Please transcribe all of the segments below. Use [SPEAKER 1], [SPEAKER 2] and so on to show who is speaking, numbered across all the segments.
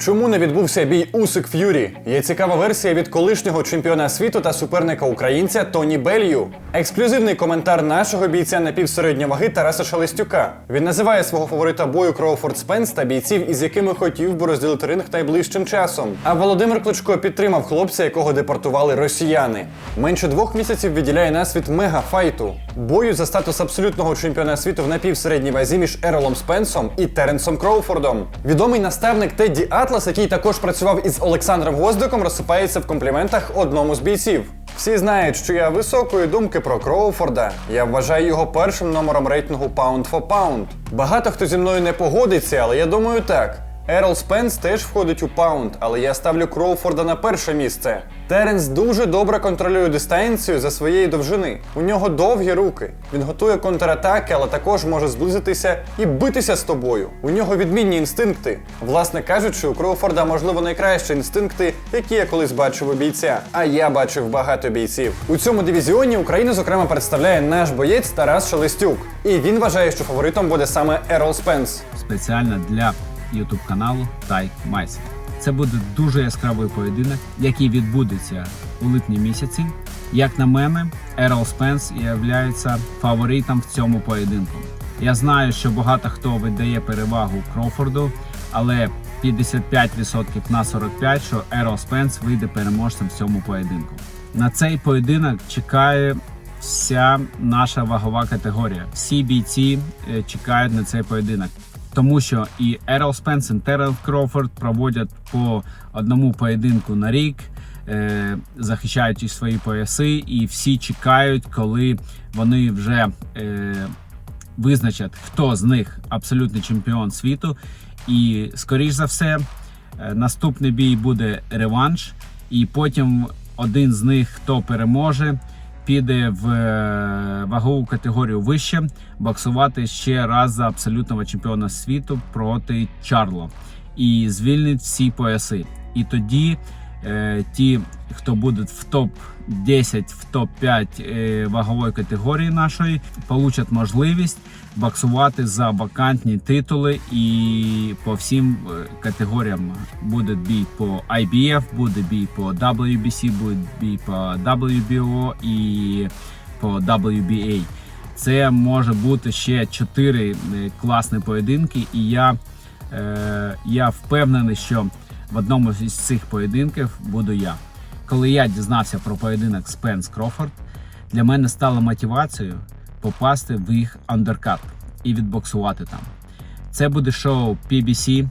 [SPEAKER 1] Чому не відбувся бій Усик Ф'юрі? Є цікава версія від колишнього чемпіона світу та суперника українця Тоні Белью. Ексклюзивний коментар нашого бійця напівсередньої ваги Тараса Шелестюка. Він називає свого фаворита бою Кроуфорд Спенс та бійців, із якими хотів би розділити ринг найближчим часом. А Володимир Кличко підтримав хлопця, якого депортували росіяни. Менше двох місяців відділяє нас від мегафайту. Бою за статус абсолютного чемпіона світу в напівсередній вазі між Еролом Спенсом і Теренсом Кроуфордом. Відомий наставник Тедді Атлас, який також працював із Олександром Гоздиком, розсипається в компліментах одному з бійців. Всі знають, що я високої думки про Кроуфорда. Я вважаю його першим номером рейтингу Pound for Pound. Багато хто зі мною не погодиться, але я думаю так. Ерол Спенс теж входить у паунд, але я ставлю Кроуфорда на перше місце. Теренс дуже добре контролює дистанцію за своєї довжини. У нього довгі руки. Він готує контратаки, але також може зблизитися і битися з тобою. У нього відмінні інстинкти. Власне кажучи, у Кроуфорда можливо найкращі інстинкти, які я колись бачив у бійця. А я бачив багато бійців. У цьому дивізіоні Україну, зокрема, представляє наш боєць Тарас Шелестюк. І він вважає, що фаворитом буде саме Ерол Спенс.
[SPEAKER 2] спеціально для YouTube каналу Тай Майсер. Це буде дуже яскравий поєдинок, який відбудеться у липні місяці. Як на мене, Ерол Спенс є фаворитом в цьому поєдинку. Я знаю, що багато хто віддає перевагу Крофорду, але 55% на 45%, що Ерол Спенс вийде переможцем в цьому поєдинку. На цей поєдинок чекає вся наша вагова категорія. Всі бійці е, чекають на цей поєдинок. Тому що і Ерол Спенс, і Терел Крофорд проводять по одному поєдинку на рік, е, захищають свої пояси, і всі чекають, коли вони вже е, визначать, хто з них абсолютний чемпіон світу. І, скоріш за все, е, наступний бій буде реванш, і потім один з них, хто переможе, піде в е, вагову категорію вище, боксувати ще раз за абсолютного чемпіона світу проти Чарло і звільнить всі пояси. І тоді ті, хто будуть в топ 10 в топ 5 е, вагової категорії нашої, получать можливість боксувати за вакантні титули і по всім е, категоріям буде бій по IBF, буде бій по WBC, буде бій по WBO і по WBA. Це може бути ще чотири е, класні поєдинки, і я, е, я впевнений, що в одному із цих поєдинків буду я. Коли я дізнався про поєдинок Спенс Крофорд, для мене стало мотивацією попасти в їх андеркат і відбоксувати там. Це буде шоу PBC,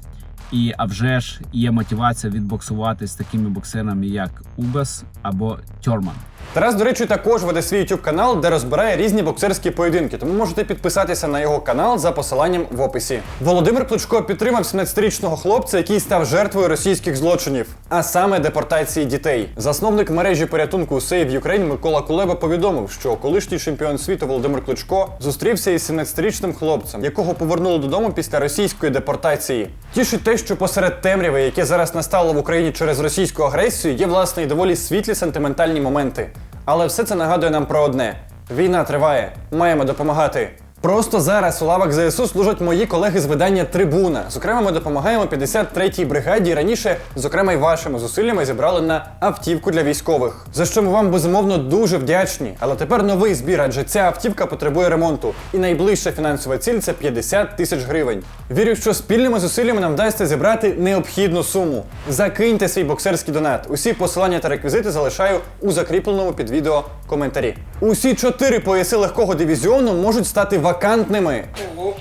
[SPEAKER 2] і а вже ж є мотивація відбоксувати з такими боксерами, як Убас або Тьорман.
[SPEAKER 1] Тарас, до речі, також веде свій YouTube канал, де розбирає різні боксерські поєдинки, тому можете підписатися на його канал за посиланням в описі. Володимир Кличко підтримав 17-річного хлопця, який став жертвою російських злочинів, а саме депортації дітей. Засновник мережі порятунку Save Ukraine Микола Кулеба повідомив, що колишній чемпіон світу Володимир Кличко зустрівся із 17-річним хлопцем, якого повернули додому після російської депортації. Тішить те, що посеред темряви, яке зараз настало в Україні через російську агресію, є власне і доволі світлі сентиментальні моменти. Але все це нагадує нам про одне: війна триває, маємо допомагати. Просто зараз у лавах ЗСУ служать мої колеги з видання Трибуна. Зокрема, ми допомагаємо 53-й бригаді. Раніше, зокрема, й вашими зусиллями зібрали на автівку для військових. За що ми вам безумовно дуже вдячні. Але тепер новий збір, адже ця автівка потребує ремонту. І найближча фінансова ціль це 50 тисяч гривень. Вірю, що спільними зусиллями нам вдасться зібрати необхідну суму. Закиньте свій боксерський донат. Усі посилання та реквізити залишаю у закріпленому під відео коментарі. Усі чотири пояси легкого дивізіону можуть стати вакантними.
[SPEAKER 3] Ого.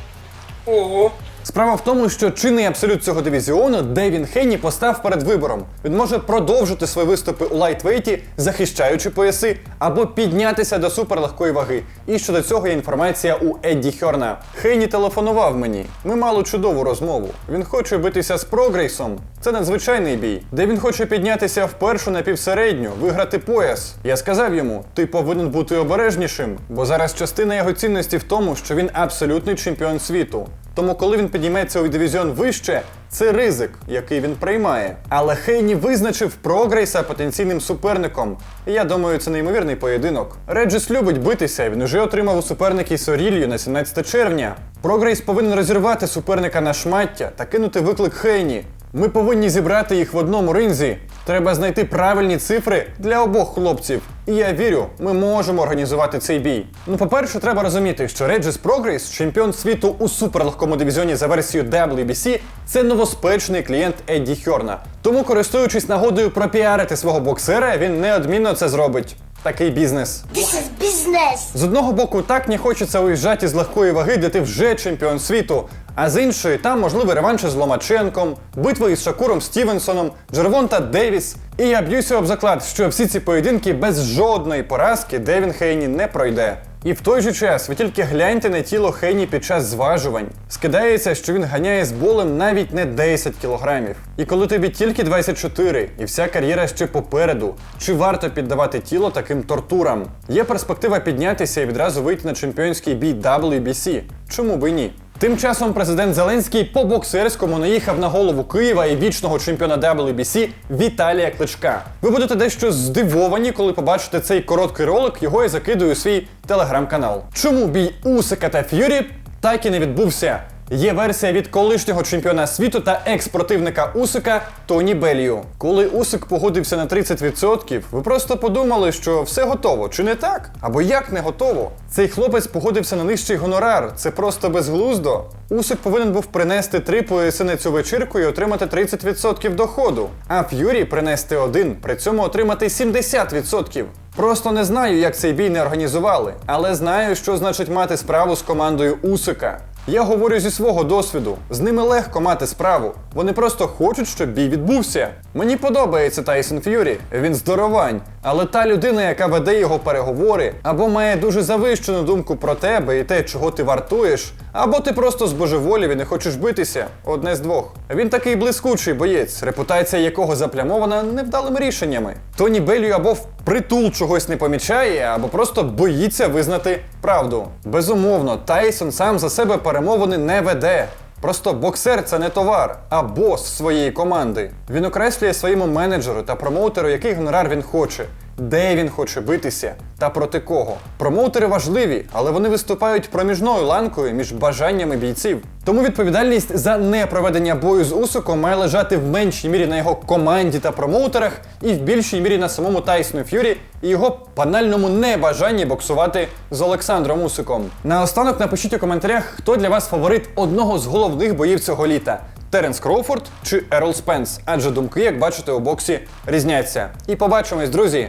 [SPEAKER 3] Ого.
[SPEAKER 1] Справа в тому, що чинний абсолют цього дивізіону Девін Хенні постав перед вибором. Він може продовжити свої виступи у лайтвейті, захищаючи пояси, або піднятися до суперлегкої ваги. І щодо цього є інформація у Едді Хьорна. Хенні телефонував мені. Ми мали чудову розмову. Він хоче битися з прогрейсом. Це надзвичайний бій, де він хоче піднятися в першу напівсередню, виграти пояс. Я сказав йому: ти повинен бути обережнішим, бо зараз частина його цінності в тому, що він абсолютний чемпіон світу. Тому, коли він підійметься у дивізіон вище, це ризик, який він приймає. Але Хейні визначив Прогрейса потенційним суперником. Я думаю, це неймовірний поєдинок. Реджес любить битися. Він уже отримав у суперники Сорілью на 17 червня. Прогрейс повинен розірвати суперника на шмаття та кинути виклик Хейні. Ми повинні зібрати їх в одному ринзі. Треба знайти правильні цифри для обох хлопців. І я вірю, ми можемо організувати цей бій. Ну, по-перше, треба розуміти, що Regis Progress, чемпіон світу у суперлегкому дивізіоні за версією WBC, це новоспечний клієнт Едді Хьорна. Тому, користуючись нагодою пропіарити свого боксера, він неодмінно це зробить. Такий бізнес.
[SPEAKER 4] This is business.
[SPEAKER 1] З одного боку, так не хочеться уїжджати з легкої ваги, де ти вже чемпіон світу. А з іншої, там можливі реванші з Ломаченком, битви із Шакуром Стівенсоном, Джервонта Девіс. І я б'юся об заклад, що всі ці поєдинки без жодної поразки Девін Хейні не пройде. І в той же час ви тільки гляньте на тіло Хейні під час зважувань. Скидається, що він ганяє з болем навіть не 10 кілограмів. І коли тобі тільки 24 і вся кар'єра ще попереду, чи варто піддавати тіло таким тортурам? Є перспектива піднятися і відразу вийти на чемпіонський бій WBC. Чому би ні? Тим часом президент Зеленський по боксерському наїхав на голову Києва і вічного чемпіона WBC Віталія Кличка. Ви будете дещо здивовані, коли побачите цей короткий ролик. Його я закидую у свій телеграм-канал. Чому бій Усика та Ф'юрі так і не відбувся? Є версія від колишнього чемпіона світу та екс-противника Усика Тоні Белію. Коли Усик погодився на 30%, ви просто подумали, що все готово, чи не так? Або як не готово? Цей хлопець погодився на нижчий гонорар. Це просто безглуздо. Усик повинен був принести три пояси на цю вечірку і отримати 30% доходу. А Ф'юрі принести один, при цьому отримати 70%. Просто не знаю, як цей бій не організували, але знаю, що значить мати справу з командою Усика. Я говорю зі свого досвіду. З ними легко мати справу. Вони просто хочуть, щоб бій відбувся. Мені подобається Тайсон Ф'юрі. Він здоровань. Але та людина, яка веде його переговори, або має дуже завищену думку про тебе і те, чого ти вартуєш, або ти просто збожеволів і не хочеш битися. Одне з двох. Він такий блискучий боєць, репутація якого заплямована невдалими рішеннями. Тоні Беллю або впритул чогось не помічає, або просто боїться визнати правду. Безумовно, Тайсон сам за себе перемовини не веде. Просто боксер це не товар, а бос своєї команди. Він окреслює своєму менеджеру та промоутеру, який гонорар він хоче, де він хоче битися та проти кого. Промоутери важливі, але вони виступають проміжною ланкою між бажаннями бійців. Тому відповідальність за непроведення бою з Усиком має лежати в меншій мірі на його команді та промоутерах, і в більшій мірі на самому Тайсону Ф'юрі і його банальному небажанні боксувати з Олександром Усиком. Наостанок напишіть у коментарях, хто для вас фаворит одного з головних боїв цього літа. Теренс Кроуфорд чи Ерол Спенс, адже думки, як бачите, у боксі різняться. І побачимось, друзі!